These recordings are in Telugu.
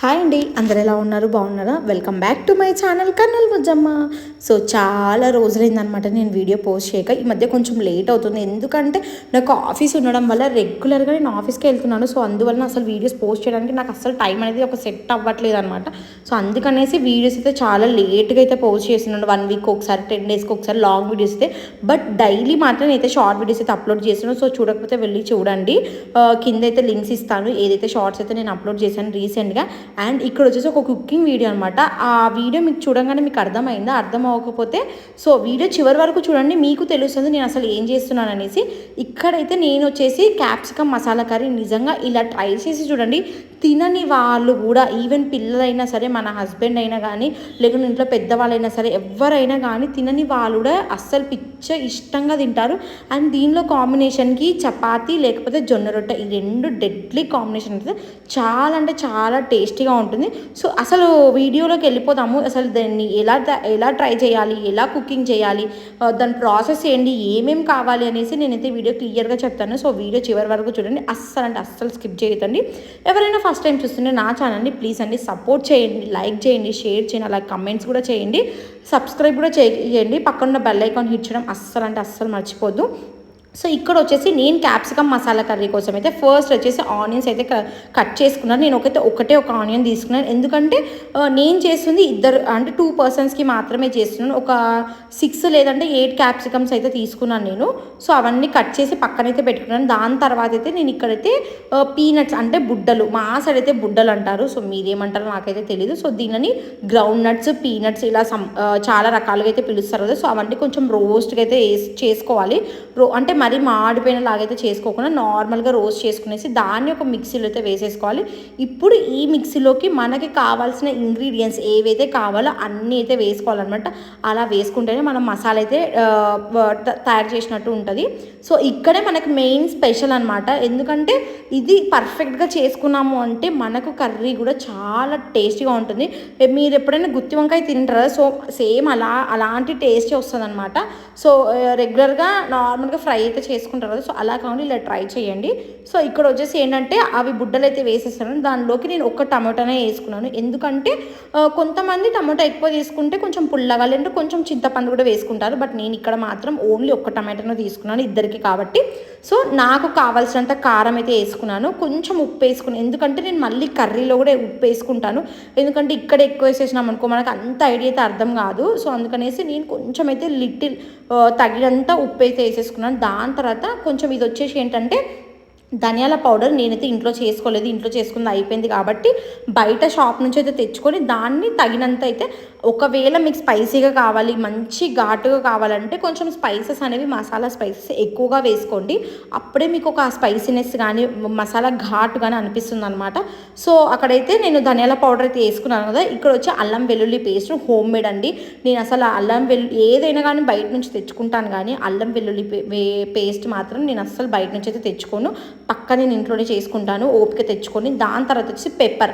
హాయ్ అండి అందరు ఎలా ఉన్నారు? బాగున్నారా? Welcome back to my channel kernel Bujjamma so చాలా రోజులైందనమాట నేను వీడియో పోస్ట్ చేయక. ఈ మధ్య కొంచెం లేట్ అవుతుంది. ఎందుకంటే నాకు ఆఫీస్ ఉండడం వల్ల రెగ్యులర్గా నేను ఆఫీస్కి వెళ్తున్నాను. సో అందువల్ల అసలు వీడియోస్ పోస్ట్ చేయడానికి నాకు అసలు టైం అనేది ఒక సెట్ అవ్వట్లేదు అనమాట సో అందుకనేసి వీడియోస్ అయితే చాలా లేట్గా అయితే పోస్ట్ చేస్తున్నాను. వన్ వీక్ ఒకసారి టెన్ డేస్కి ఒకసారి లాంగ్ వీడియోస్ అయితే. బట్ డైలీ మాత్రం అయితే షార్ట్ వీడియోస్ అయితే అప్లోడ్ చేస్తున్నాను. సో చూడకపోతే వెళ్ళి చూడండి. Uh, కింద అయితే లింక్స్ ఇస్తాను. ఏదైతే షార్ట్స్ అయితే నేను అప్లోడ్ చేశాను రీసెంట్గా అండ్ ఇక్కడ వచ్చేసి ఒక కుకింగ్ వీడియో అనమాట ఆ వీడియో మీకు చూడంగానే మీకు అర్థమైందా? అర్థం అవ్వకపోతే సో వీడియో చివరి వరకు చూడండి మీకు తెలుస్తుంది నేను అసలు ఏం చేస్తున్నాను అనేసి. ఇక్కడైతే నేను వచ్చేసి క్యాప్సికమ్ మసాలా కర్రీ నిజంగా ఇలా ట్రై చేసి చూడండి. తినని వాళ్ళు కూడా ఈవెన్ పిల్లలైనా సరే మన హస్బెండ్ అయినా కానీ లేకుంటే ఇంట్లో పెద్దవాళ్ళైనా సరే ఎవరైనా కానీ తినని వాళ్ళు కూడా అస్సలు పిచ్చ ఇష్టంగా తింటారు. అండ్ దీనిలో కాంబినేషన్కి చపాతీ లేకపోతే జొన్న రొట్టె ఈ రెండు డెడ్లీ కాంబినేషన్ అయితే చాలా అంటే చాలా టేస్ట్ టేస్టీగా ఉంటుంది. సో అసలు వీడియోలోకి వెళ్ళిపోదాము. అసలు దాన్ని ఎలా ఎలా ట్రై చేయాలి? ఎలా కుకింగ్ చేయాలి? దాని ప్రాసెస్ ఏంటి? ఏమేమి కావాలి అనేసి నేనైతే వీడియో క్లియర్గా చెప్తాను. సో వీడియో చివరి వరకు చూడండి. అస్సలు అంటే అస్సలు స్కిప్ చేయొద్దండి. ఎవరైనా ఫస్ట్ టైం చూస్తుంటే నా ఛానల్ని ప్లీజ్ అండి సపోర్ట్ చేయండి. లైక్ చేయండి. షేర్ చేయండి. అలాగే కమెంట్స్ కూడా చేయండి. సబ్స్క్రైబ్ కూడా చేయండి. పక్కన బెల్ ఐకాన్ హిట్ చేయడం అస్సలు అంటే అస్సలు మర్చిపోద్దు. సో ఇక్కడ వచ్చేసి నేను క్యాప్సికమ్ మసాలా కర్రీ కోసం అయితే ఫస్ట్ వచ్చేసి ఆనియన్స్ అయితే క- కట్ చేసుకున్నాను. నేను ఒకైతే ఒకటే ఒక ఆనియన్ తీసుకున్నాను. ఎందుకంటే నేను చేస్తుంది ఇద్దరు అంటే టూ పర్సన్స్కి మాత్రమే చేస్తున్నాను. ఒక సిక్స్ లేదంటే ఎయిట్ క్యాప్సికమ్స్ అయితే తీసుకున్నాను నేను. సో అవన్నీ కట్ చేసి పక్కనైతే పెట్టుకున్నాను. దాని తర్వాత అయితే నేను ఇక్కడైతే పీనట్స్ అంటే బుడ్డలు. మా సైడ్ అయితే బుడ్డలు అంటారు. సో మీరేమంటారో నాకైతే తెలియదు సో దీనిని గ్రౌండ్ నట్స్ పీనట్స్ ఇలా చాలా రకాలుగా అయితే పిలుస్తారు కదా. సో అవన్నీ కొంచెం రోస్ట్గా అయితే చేసుకోవాలి. రో అంటే మరీ మాడిపోయిన లాగైతే చేసుకోకుండా నార్మల్గా రోస్ట్ చేసుకునేసి దాన్ని ఒక మిక్సీలో అయితే వేసేసుకోవాలి. ఇప్పుడు ఈ మిక్సీలోకి మనకి కావాల్సిన ఇంగ్రీడియంట్స్ ఏవైతే కావాలో అన్నీ అయితే వేసుకోవాలన్నమాట. అలా వేసుకుంటేనే మనం మసాలా అయితే తయారు చేసినట్టు ఉంటుంది. సో ఇక్కడే మనకి మెయిన్ స్పెషల్ అనమాట ఎందుకంటే ఇది పర్ఫెక్ట్గా చేసుకున్నాము అంటే మనకు కర్రీ కూడా చాలా టేస్టీగా ఉంటుంది. మీరు ఎప్పుడైనా గుత్తి వంకాయ తింటారా? సో సేమ్ అలా అలాంటి టేస్టీ వస్తుంది అనమాట సో రెగ్యులర్గా నార్మల్గా ఫ్రై అయితే చేసుకుంటారు కదా. సో అలా కావాలి ఇలా ట్రై చేయండి. సో ఇక్కడ వచ్చేసి ఏంటంటే అవి బుడ్డలు అయితే వేసేస్తాను దానిలోకి నేను ఒక్క టమాటానే వేసుకున్నాను. ఎందుకంటే కొంతమంది టమాటా ఎక్కువ తీసుకుంటే కొంచెం పుల్లగా లేదంటే కొంచెం చింతపండు కూడా వేసుకుంటారు. బట్ నేను ఇక్కడ మాత్రం ఓన్లీ ఒక్క టమాటాను తీసుకున్నాను ఇద్దరికి కాబట్టి. సో నాకు కావాల్సినంత కారం అయితే వేసుకున్నాను. కొంచెం ఉప్పు వేసుకున్నాను. ఎందుకంటే నేను మళ్ళీ కర్రీలో కూడా ఉప్పు వేసుకుంటాను. ఎందుకంటే ఇక్కడ ఎక్కువ వేసేసినాం అనుకో మనకు అంత ఐడియా అయితే అర్థం కాదు. సో అందుకనేసి నేను కొంచెం అయితే లిటిల్ తగినంత ఉప్పు అయితే వేసేసుకున్నాను. దాని తర్వాత కొంచెం ఇది వచ్చేసి ఏంటంటే ధనియాల పౌడర్ నేనైతే ఇంట్లో చేసుకోలేదు ఇంట్లో చేసుకుంది అయిపోయింది కాబట్టి బయట షాప్ నుంచి అయితే తెచ్చుకొని దాన్ని తగినంత అయితే ఒకవేళ మీకు స్పైసీగా కావాలి మంచి ఘాటుగా కావాలంటే కొంచెం స్పైసెస్ అనేవి మసాలా స్పైసెస్ ఎక్కువగా వేసుకోండి. అప్పుడే మీకు ఒక స్పైసీనెస్ కానీ మసాలా ఘాటు కానీ అనిపిస్తుంది అనమాట సో అక్కడైతే నేను ధనియాల పౌడర్ అయితే వేసుకున్నాను కదా ఇక్కడ వచ్చి అల్లం వెల్లుల్లి పేస్ట్ హోమ్ మేడ్ అండి. నేను అసలు అల్లం వెల్లు ఏదైనా కానీ బయట నుంచి తెచ్చుకుంటాను కానీ అల్లం వెల్లుల్లి పే- పేస్ట్ మాత్రం నేను అస్సలు బయట నుంచి అయితే తెచ్చుకోను. పక్క నేను ఇంట్లోనే చేసుకుంటాను ఓపిక తెచ్చుకొని దాని తర్వాత వచ్చి పెప్పర్.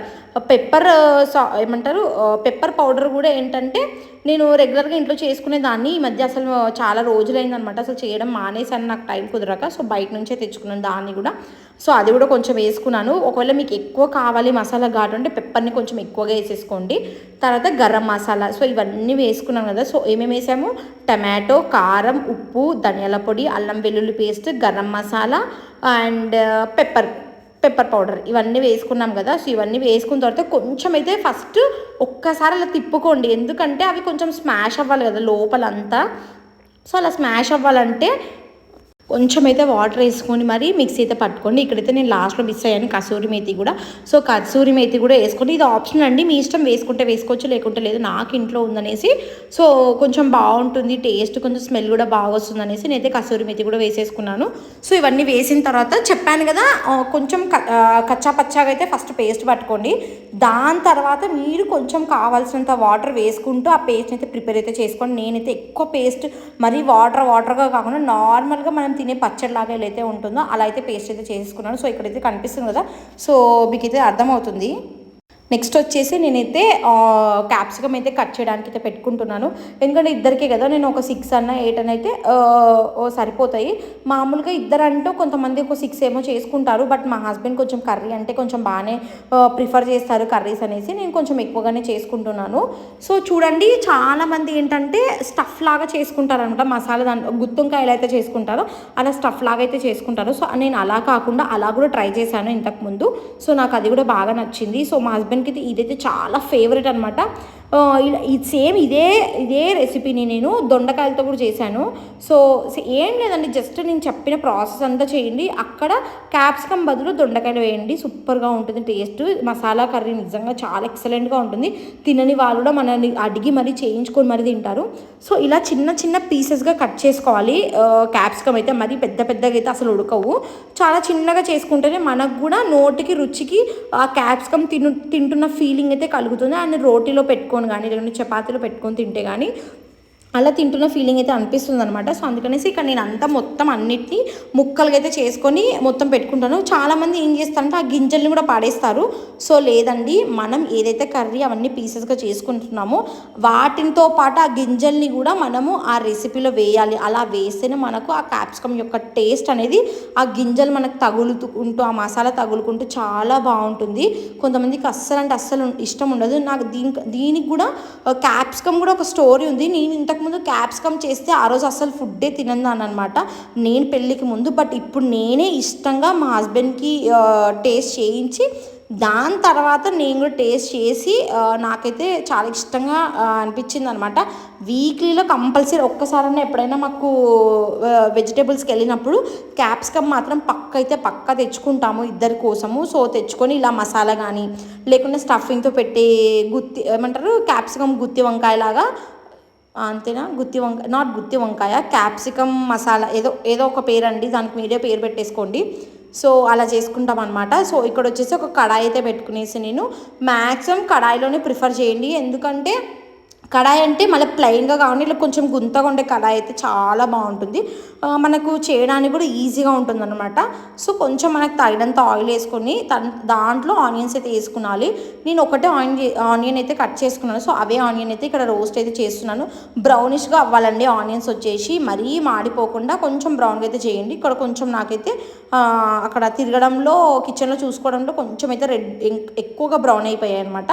పెప్పర్ సా ఏమంటారు పెప్పర్ పౌడర్ కూడా ఏంటంటే నేను రెగ్యులర్గా ఇంట్లో చేసుకునే దాన్ని ఈ మధ్య అసలు చాలా రోజులైంది అనమాట అసలు చేయడం మానేసాను నాకు టైం కుదరక. సో బయట నుంచే తెచ్చుకున్నాను దాన్ని కూడా. సో అది కూడా కొంచెం వేసుకున్నాను. ఒకవేళ మీకు ఎక్కువ కావాలి మసాలా ఘాటు అంటే పెప్పర్ని కొంచెం ఎక్కువగా వేసేసుకోండి. తర్వాత గరం మసాలా. సో ఇవన్నీ వేసుకున్నాను కదా. సో ఏమేమి వేసాము? టమాటో కారం ఉప్పు ధనియాల పొడి అల్లం వెల్లుల్లి paste garam masala and pepper pepper powder. ఇవన్నీ వేసుకున్నాం కదా. సో ఇవన్నీ వేసుకున్న తర్వాత కొంచెం అయితే ఫస్ట్ ఒక్కసారి అలా తిప్పుకోండి. ఎందుకంటే అవి కొంచెం స్మాష్ అవ్వాలి కదా లోపలంతా. సో అలా స్మాష్ అవ్వాలంటే కొంచెం అయితే వాటర్ వేసుకొని మరి మిక్సీ అయితే పట్టుకోండి. ఇక్కడైతే నేను లాస్ట్లో మిస్ అయ్యాను కసూరి మేతి కూడా. సో కసూరి మేతి కూడా వేసుకోండి. ఇది ఆప్షన్ అండి. మీ ఇష్టం వేసుకుంటే వేసుకోవచ్చు లేకుంటే లేదు. నాకు ఇంట్లో ఉందనేసి. సో కొంచెం బాగుంటుంది. టేస్ట్ కొంచెం స్మెల్ కూడా బాగా వస్తుంది అనేసి నేనైతే కసూరి మేతి కూడా వేసేసుకున్నాను. సో ఇవన్నీ వేసిన తర్వాత చెప్పాను కదా కొంచెం కచ్చా పచ్చాగా అయితే ఫస్ట్ పేస్ట్ పట్టుకోండి. దాని తర్వాత మీరు కొంచెం కావాల్సినంత వాటర్ వేసుకుంటూ ఆ పేస్ట్ అయితే ప్రిపేర్ అయితే చేసుకోండి. నేనైతే ఎక్కువ పేస్ట్ మరీ వాటర్ వాటర్గా కాకుండా నార్మల్గా మనం తినే పచ్చడి లాగా ఎలా అయితే ఉంటుందో అలా అయితే పేస్ట్ అయితే చేసుకున్నాను సో ఇక్కడైతే కనిపిస్తుంది కదా. సో మీకు అయితే అర్థమవుతుంది. నెక్స్ట్ వచ్చేసి నేనైతే క్యాప్సికమ్ అయితే కట్ చేయడానికి అయితే పెట్టుకుంటున్నాను. ఎందుకంటే ఇద్దరికే కదా నేను ఒక సిక్స్ అన్న ఎయిట్ అన్న అయితే సరిపోతాయి. మామూలుగా ఇద్దరు అంటూ కొంతమంది ఒక సిక్స్ ఏమో చేసుకుంటారు బట్ మా హస్బెండ్ కొంచెం కర్రీ అంటే కొంచెం బాగానే ప్రిఫర్ చేస్తారు కర్రీస్ అనేసి నేను కొంచెం ఎక్కువగానే చేసుకుంటున్నాను. సో చూడండి చాలామంది ఏంటంటే స్టఫ్ లాగా చేసుకుంటారు అనమాట మసాలా దాంట్లో గుత్తుంకాయలు అయితే చేసుకుంటారో అలా స్టఫ్ లాగా అయితే చేసుకుంటారు. సో నేను అలా కాకుండా అలా కూడా ట్రై చేశాను ఇంతకు ముందు సో నాకు అది కూడా బాగా నచ్చింది. సో మా హస్బెండ్కి అయితే ఇదైతే చాలా ఫేవరెట్ అనమాట ఇది సేమ్ ఇదే ఇదే రెసిపీని నేను దొండకాయలతో కూడా చేశాను. సో ఏం లేదండి జస్ట్ నేను చెప్పిన ప్రాసెస్ అంతా చేయండి. అక్కడ క్యాప్సికమ్ బదులు దొండకాయలు వేయండి. సూపర్గా ఉంటుంది టేస్ట్ మసాలా కర్రీ నిజంగా చాలా ఎక్సలెంట్గా ఉంటుంది. తినని వాళ్ళు కూడా మనల్ని అడిగి మరీ చేయించుకొని మరీ తింటారు. సో ఇలా చిన్న చిన్న పీసెస్గా కట్ చేసుకోవాలి. క్యాప్సికమ్ అయితే మరీ పెద్ద పెద్దగా అయితే అసలు ఉడకవు. చాలా చిన్నగా చేసుకుంటేనే మనకు కూడా నోటికి రుచికి ఆ క్యాప్సికమ్ తిను తింటున్న ఫీలింగ్ అయితే కలుగుతుంది. అండ్ రోటీలో పెట్టుకొని కానీ లేకుంటే చపాతీలు పెట్టుకొని తింటే కానీ అలా తింటున్న ఫీలింగ్ అయితే అనిపిస్తుంది అనమాట సో అందుకనేసి ఇక్కడ నేను అంతా మొత్తం అన్నిటినీ ముక్కలుగా అయితే చేసుకొని మొత్తం పెట్టుకుంటాను. చాలామంది ఏం చేస్తారంటే ఆ గింజల్ని కూడా పాడేస్తారు. సో లేదండి మనం ఏదైతే కర్రీ అవన్నీ పీసెస్గా చేసుకుంటున్నామో వాటితో పాటు ఆ గింజల్ని కూడా మనము ఆ రెసిపీలో వేయాలి. అలా వేస్తేనే మనకు ఆ క్యాప్సికమ్ యొక్క టేస్ట్ అనేది ఆ గింజలు మనకు తగులుకుంటూ ఆ మసాలా తగులుకుంటూ చాలా బాగుంటుంది. కొంతమందికి అస్సలు అంటే అస్సలు ఇష్టం ఉండదు. నాకు దీనికి దీనికి కూడా క్యాప్సికమ్ కూడా ఒక స్టోరీ ఉంది. నేను ఇంతకుముందు క్యాప్సికమ్ చేస్తే ఆ రోజు అసలు ఫుడ్డే తినదాను అనమాట నేను పెళ్ళికి ముందు బట్ ఇప్పుడు నేనే ఇష్టంగా మా హస్బెండ్కి టేస్ట్ చేయించి దాని తర్వాత నేను కూడా టేస్ట్ చేసి నాకైతే చాలా ఇష్టంగా అనిపించింది అనమాట వీక్లీలో కంపల్సరీ ఒక్కసారైనా ఎప్పుడైనా మాకు వెజిటేబుల్స్కి వెళ్ళినప్పుడు క్యాప్సికమ్ మాత్రం పక్క అయితే పక్క తెచ్చుకుంటాము ఇద్దరి కోసము. సో తెచ్చుకొని ఇలా మసాలా కానీ లేకుంటే స్టఫింగ్తో పెట్టే గుత్తి ఏమంటారు? క్యాప్సికమ్ గుత్తి వంకాయలాగా అంతేనా? గుత్తి వంకాయ నాట్ గుత్తి వంకాయ క్యాప్సికమ్ మసాలా ఏదో ఏదో ఒక పేరు అండి దానికి మీరే పేరు పెట్టేసుకోండి. సో అలా చేసుకుంటాం అనమాట సో ఇక్కడ వచ్చేసి ఒక కడాయి అయితే పెట్టుకునేసి నేను మ్యాక్సిమం కడాయిలోనే ప్రిఫర్ చేయండి. ఎందుకంటే కడాయి అంటే మళ్ళీ ప్లెయిన్గా కావాలి. ఇలా కొంచెం గుంతగా ఉండే కడాయి అయితే చాలా బాగుంటుంది. మనకు చేయడానికి కూడా ఈజీగా ఉంటుంది అనమాట సో కొంచెం మనకు తగినంత ఆయిల్ వేసుకొని తన్ దాంట్లో ఆనియన్స్ అయితే వేసుకునాలి. నేను ఒకటే ఆనియన్ ఆనియన్ అయితే కట్ చేసుకున్నాను. సో అవే ఆనియన్ అయితే ఇక్కడ రోస్ట్ అయితే చేస్తున్నాను. బ్రౌనిష్గా అవ్వాలండి ఆనియన్స్ వచ్చేసి. మరీ మాడిపోకుండా కొంచెం బ్రౌన్గా అయితే చేయండి. ఇక్కడ కొంచెం నాకైతే అక్కడ తిరగడంలో కిచెన్లో చూసుకోవడంలో కొంచెం అయితే రెడ్ ఎక్కువగా బ్రౌన్ అయిపోయాయి అనమాట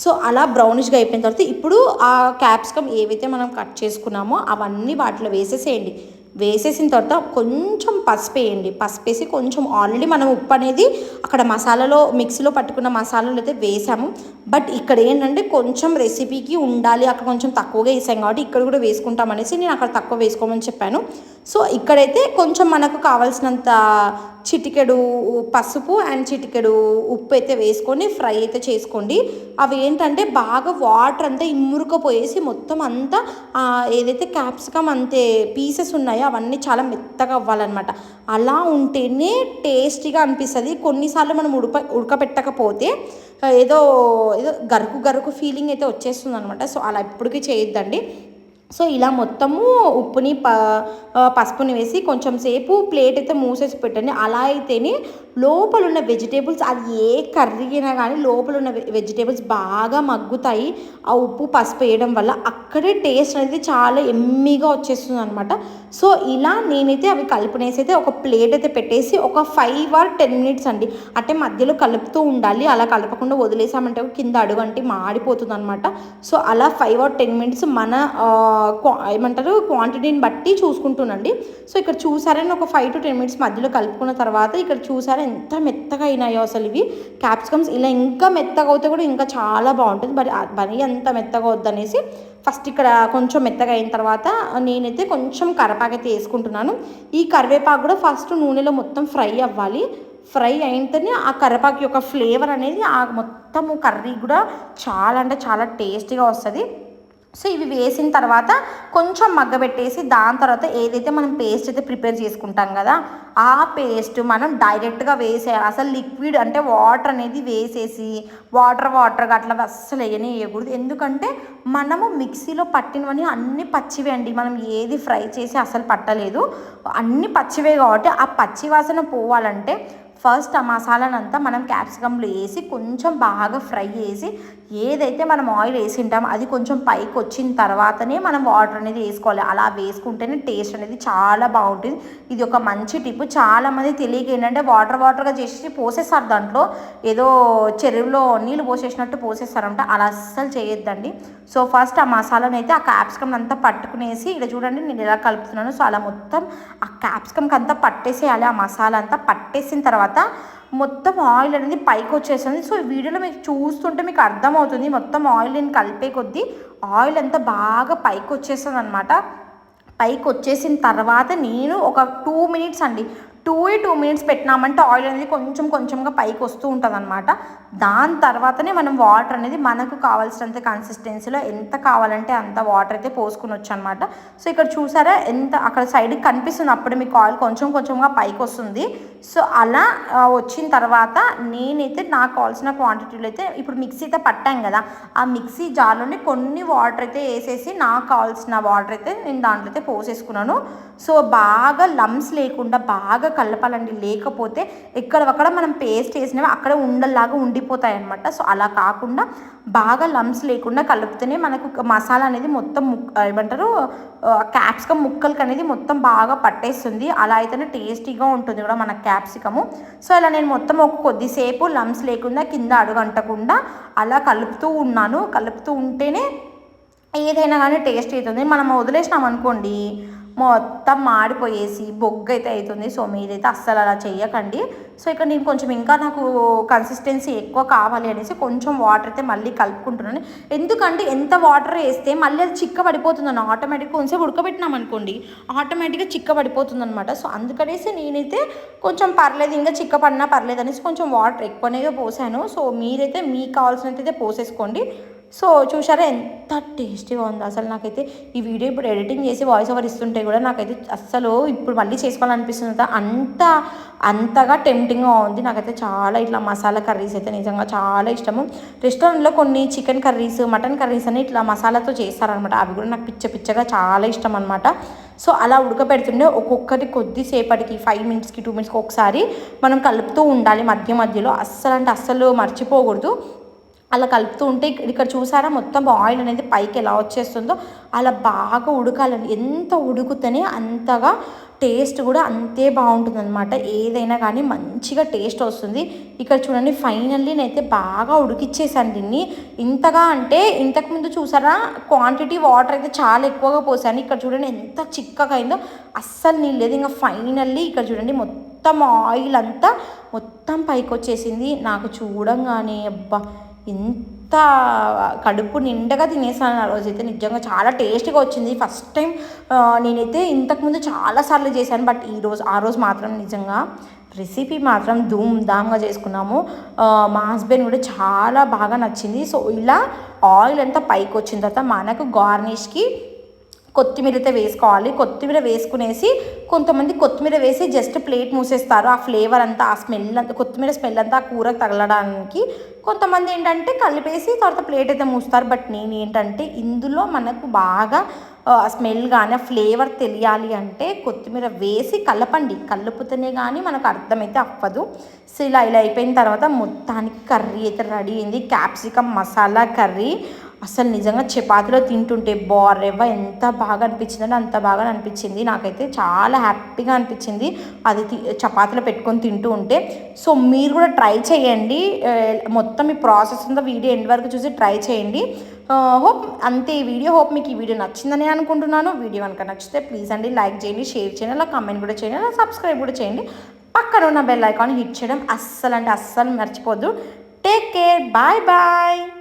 సో అలా బ్రౌనిష్గా అయిపోయిన తర్వాత ఇప్పుడు ఆ క్యాప్సికమ్ ఏవైతే మనం కట్ చేసుకున్నామో అవన్నీ వాటిలో వేసేసేయండి. వేసేసిన తర్వాత కొంచెం పసుపు వేయండి. పసుపు వేసి కొంచెం ఆల్రెడీ మనం ఉప్పు అనేది అక్కడ మసాలాలో మిక్సీలో పట్టుకున్న మసాలాలు అయితే వేసాము. బట్ ఇక్కడ ఏంటంటే కొంచెం రెసిపీకి ఉండాలి. అక్కడ కొంచెం తక్కువగా వేసాం కాబట్టి ఇక్కడ కూడా వేసుకుంటాం అనేసి నేను అక్కడ తక్కువ వేసుకోమని చెప్పాను. సో ఇక్కడైతే కొంచెం మనకు కావాల్సినంత చిటికెడు పసుపు అండ్ చిటికెడు ఉప్పు అయితే వేసుకొని ఫ్రై అయితే చేసుకోండి. అవి ఏంటంటే బాగా వాటర్ అంతా ఇమ్మురుకపోయేసి మొత్తం అంతా ఏదైతే క్యాప్సికమ్ అంతే పీసెస్ ఉన్నాయో అవన్నీ చాలా మెత్తగా అవ్వాలన్నమాట. అలా ఉంటేనే టేస్టీగా అనిపిస్తుంది. కొన్నిసార్లు మనం ఉడక ఉడకపెట్టకపోతే ఏదో ఏదో గరుకు గరుకు ఫీలింగ్ అయితే వచ్చేస్తుంది అనమాట సో అలా ఎప్పటికీ చేయొద్దండి. సో ఇలా మొత్తము ఉప్పుని ప పసుపుని వేసి కొంచెం సేపు ప్లేట్ అయితే మూసేసి పెట్టండి. అలా అయితేనే లోపల ఉన్న వెజిటేబుల్స్ అది ఏ కర్రీ అయినా కానీ లోపల ఉన్న వెజిటేబుల్స్ బాగా మగ్గుతాయి. ఆ ఉప్పు పసుపు వేయడం వల్ల అక్కడే టేస్ట్ అనేది చాలా ఎమ్మీగా వచ్చేస్తుంది అనమాట సో ఇలా నేనైతే అవి కలిపినేసి అయితే ఒక ప్లేట్ అయితే పెట్టేసి ఒక ఫైవ్ ఆర్ టెన్ మినిట్స్ అండి అంటే మధ్యలో కలుపుతూ ఉండాలి. అలా కలపకుండా వదిలేసామంటే కింద అడుగు అంటే మాడిపోతుంది అనమాట సో అలా ఫైవ్ ఆర్ టెన్ మినిట్స్ మన క్వా- ఏమంటారు క్వాంటిటీని బట్టి చూసుకుంటున్నాండి సో ఇక్కడ చూసారని ఒక ఫైవ్ టు టెన్ మినిట్స్ మధ్యలో కలుపుకున్న తర్వాత ఇక్కడ చూసారా ఎంత మెత్తగా అయినాయో అసలు ఇవి. క్యాప్సికమ్స్ ఇలా ఇంకా మెత్తగా అవుతే కూడా ఇంకా చాలా బాగుంటుంది. మరి ఆ- అంత మెత్తగా వద్దనేసి ఫస్ట్ ఇక్కడ కొంచెం మెత్తగా అయిన తర్వాత నేనైతే కొంచెం కరపాకు అయితే వేసుకుంటున్నాను. ఈ కరివేపాకు కూడా ఫస్ట్ నూనెలో మొత్తం ఫ్రై అవ్వాలి. ఫ్రై అయితేనే ఆ కరివేపాకు యొక్క ఫ్లేవర్ అనేది ఆ మొత్తము కర్రీ కూడా చాలా అంటే చాలా టేస్టీగా వస్తుంది. సో ఇవి వేసిన తర్వాత కొంచెం మగ్గబెట్టేసి దాని తర్వాత ఏదైతే మనం పేస్ట్ అయితే ప్రిపేర్ చేసుకుంటాం కదా ఆ పేస్ట్ మనం డైరెక్ట్గా వేసే అసలు లిక్విడ్ అంటే వాటర్ అనేది వేసేసి వాటర్ వాటర్గా అట్లా అస్సలు వేయనే వేయకూడదు ఎందుకంటే మనము మిక్సీలో పట్టినవని అన్ని పచ్చివే అండి. మనం ఏది ఫ్రై చేసి అసలు పట్టలేదు. అన్ని పచ్చివే కాబట్టి ఆ పచ్చి వాసన పోవాలంటే ఫస్ట్ ఆ మసాలానంతా మనం క్యాప్సికంలో వేసి కొంచెం బాగా ఫ్రై చేసి ఏదైతే మనం ఆయిల్ వేసి అది కొంచెం పైకి వచ్చిన తర్వాతనే మనం వాటర్ అనేది వేసుకోవాలి. అలా వేసుకుంటేనే టేస్ట్ అనేది చాలా బాగుంటుంది. ఇది ఒక మంచి టిప్. చాలామంది తెలియక ఏంటంటే వాటర్ వాటర్గా చేసి పోసేస్తారు దాంట్లో. ఏదో చెరువులో నీళ్ళు పోసేసినట్టు పోసేస్తారంట. అలా అస్సలు చేయొద్దండి. సో ఫస్ట్ ఆ మసాలాను అయితే ఆ క్యాప్సికమ్ అంతా పట్టుకునేసి ఇక్కడ చూడండి నేను ఎలా కలుపుతున్నాను. సో అలా మొత్తం ఆ క్యాప్సికమ్కి అంతా పట్టేసేయాలి. ఆ మసాలా అంతా పట్టేసిన తర్వాత మొత్తం ఆయిల్ అనేది పైకి వచ్చేస్తుంది సో ఈ వీడియోలో మీకు చూస్తుంటే మీకు అర్థమవుతుంది. మొత్తం ఆయిల్ నేను కలిపే కొద్దీ ఆయిల్ అంతా బాగా పైకి వచ్చేస్తుంది అనమాట పైకి వచ్చేసిన తర్వాత నేను ఒక టూ మినిట్స్ అండి టూ ఏ టూ మినిట్స్ పెట్టినామంటే ఆయిల్ అనేది కొంచెం కొంచెంగా పైకి వస్తూ ఉంటుంది అనమాట దాని తర్వాతనే మనం వాటర్ అనేది మనకు కావాల్సినంత కన్సిస్టెన్సీలో ఎంత కావాలంటే అంత వాటర్ అయితే పోసుకునొచ్చు అనమాట సో ఇక్కడ చూసారా ఎంత అక్కడ సైడ్కి కనిపిస్తుంది. అప్పుడు మీకు ఆయిల్ కొంచెం కొంచెంగా పైకి వస్తుంది. సో అలా వచ్చిన తర్వాత నేనైతే నాకు కావాల్సిన క్వాంటిటీలో అయితే ఇప్పుడు మిక్సీ అయితే పట్టాం కదా ఆ మిక్సీ జార్లోనే కొన్ని వాటర్ అయితే వేసేసి నాకు కావాల్సిన వాటర్ అయితే నేను దాంట్లో అయితే పోసేసుకున్నాను. సో బాగా లమ్స్ లేకుండా బాగా కలపాలండి. లేకపోతే ఎక్కడక్కడ మనం పేస్ట్ వేసినవి అక్కడ ఉండల్లాగా ఉండిపోతాయి అనమాట సో అలా కాకుండా బాగా లమ్స్ లేకుండా కలుపుతూనే మనకు మసాలా అనేది మొత్తం ముక్ ఏమంటారు క్యాప్సికమ్ ముక్కలకి అనేది మొత్తం బాగా పట్టేస్తుంది. అలా అయితేనే టేస్టీగా ఉంటుంది కూడా మన క్యాప్సికము. సో ఇలా నేను మొత్తం ఒక కొద్దిసేపు లమ్స్ లేకుండా కింద అడుగంటకుండా అలా కలుపుతూ ఉన్నాను. కలుపుతూ ఉంటేనే ఏదైనా కానీ టేస్ట్ అవుతుంది. మనం వదిలేసినాం అనుకోండి మొత్తం మాడిపోయేసి బొగ్గు అయితే అవుతుంది సో మీరైతే అస్సలు అలా చేయకండి సో ఇక్కడ నేను కొంచెం ఇంకా నాకు కన్సిస్టెన్సీ ఎక్కువ కావాలి అనేసి కొంచెం వాటర్ అయితే మళ్ళీ కలుపుకుంటున్నాను. ఎందుకంటే ఎంత వాటర్ వేస్తే మళ్ళీ అది చిక్క పడిపోతుందన్న ఆటోమేటిక్గా కొంచెం ఉడకబెట్టినాం అనుకోండి ఆటోమేటిక్గా చిక్క పడిపోతుంది అనమాట సో అందుకనేసి నేనైతే కొంచెం పర్లేదు ఇంకా చిక్క పడినా పర్లేదు అనేసి కొంచెం వాటర్ ఎక్కువనే పోసాను. సో మీరైతే మీకు కావాల్సినట్టయితే పోసేసుకోండి. సో చూసారా ఎంత టేస్టీగా ఉంది. అసలు నాకైతే ఈ వీడియో ఇప్పుడు ఎడిటింగ్ చేసి వాయిస్ ఓవర్ ఇస్తుంటే కూడా నాకైతే అస్సలు ఇప్పుడు మళ్ళీ చేసుకోవాలనిపిస్తుంది. అంత అంతగా టెంప్టింగ్గా ఉంది. నాకైతే చాలా ఇట్లా మసాలా కర్రీస్ అయితే నిజంగా చాలా ఇష్టము. రెస్టారెంట్లో కొన్ని చికెన్ కర్రీస్ మటన్ కర్రీస్ అని ఇట్లా మసాలాతో చేస్తారనమాట. అవి కూడా నాకు పిచ్చ పిచ్చగా చాలా ఇష్టం అనమాట సో అలా ఉడకబెడుతుండే ఒక్కొక్కటి కొద్దిసేపటికి ఫైవ్ మినిట్స్కి టూ మినిట్స్కి ఒకసారి మనం కలుపుతూ ఉండాలి మధ్య మధ్యలో. అస్సలు అంటే అస్సలు మర్చిపోకూడదు. అలా కలుపుతూ ఉంటే ఇక్కడ చూసారా మొత్తం ఆయిల్ అనేది పైకి ఎలా వచ్చేస్తుందో? అలా బాగా ఉడకాలని ఎంత ఉడుకుతేనే అంతగా టేస్ట్ కూడా అంతే బాగుంటుంది అనమాట ఏదైనా కానీ మంచిగా టేస్ట్ వస్తుంది. ఇక్కడ చూడండి ఫైనల్లీ నేనైతే బాగా ఉడికిచ్చేసాను దీన్ని. ఇంతగా అంటే ఇంతకుముందు చూసారా క్వాంటిటీ వాటర్ అయితే చాలా ఎక్కువగా పోసాను. ఇక్కడ చూడండి ఎంత చిక్కగా అయిందో. అస్సలు నీళ్ళు లేదు. ఇంకా ఫైనల్లీ ఇక్కడ చూడండి మొత్తం ఆయిల్ అంతా మొత్తం పైకి వచ్చేసింది నాకు చూడంగానే అబ్బా! ఎంత కడుపు నిండగా తినేసాను ఆ రోజైతే. నిజంగా చాలా టేస్టీగా వచ్చింది. ఫస్ట్ టైం నేనైతే ఇంతకుముందు చాలాసార్లు చేశాను. బట్ ఈ రోజు ఆ రోజు మాత్రం నిజంగా రెసిపీ మాత్రం ధూమ్ ధామ్గా చేసుకున్నాము మా హస్బెండ్ కూడా చాలా బాగా నచ్చింది. సో ఇలా ఆయిల్ అంతా పైకి వచ్చిన తర్వాత మనకు గార్నిష్కి కొత్తిమీర అయితే వేసుకోవాలి. కొత్తిమీర వేసుకునేసి కొంతమంది కొత్తిమీర వేసి జస్ట్ ప్లేట్ మూసేస్తారు. ఆ ఫ్లేవర్ అంతా ఆ స్మెల్ అంతా కొత్తిమీర స్మెల్ అంతా ఆ తగలడానికి కొంతమంది ఏంటంటే కలిపేసి తర్వాత ప్లేట్ అయితే మూస్తారు. బట్ నేను ఏంటంటే ఇందులో మనకు బాగా స్మెల్ కానీ ఆ ఫ్లేవర్ తెలియాలి అంటే కొత్తిమీర వేసి కలపండి. కలుపుతూనే కానీ మనకు అర్థమైతే అవ్వదు. సో ఇలా ఇలా అయిపోయిన తర్వాత మొత్తానికి కర్రీ అయితే రెడీ అయింది. Capsicum masala curry. అసలు నిజంగా చపాతీలో తింటుంటే బోర్రెవ్వ ఎంత బాగా అనిపించిందంటే అంత బాగా అనిపించింది. నాకైతే చాలా హ్యాపీగా అనిపించింది. అది తి- చపాతీలో పెట్టుకొని తింటూ ఉంటే. సో మీరు కూడా ట్రై చేయండి. మొత్తం ఈ ప్రాసెస్ ఉందో వీడియో ఎండ్ వరకు చూసి ట్రై చేయండి. హోప్ అంతే ఈ వీడియో. హోప్ మీకు ఈ వీడియో నచ్చిందని అనుకుంటున్నాను. వీడియో కనుక నచ్చితే ప్లీజ్ అండి లైక్ చేయండి షేర్ చేయండి అలా కామెంట్ కూడా చేయండి అలా సబ్స్క్రైబ్ కూడా చేయండి. పక్కన ఉన్న బెల్ ఐకాన్ హిట్ చేయడం అస్సలు అంటే అస్సలు మర్చిపోద్దు. Take care. Bye bye.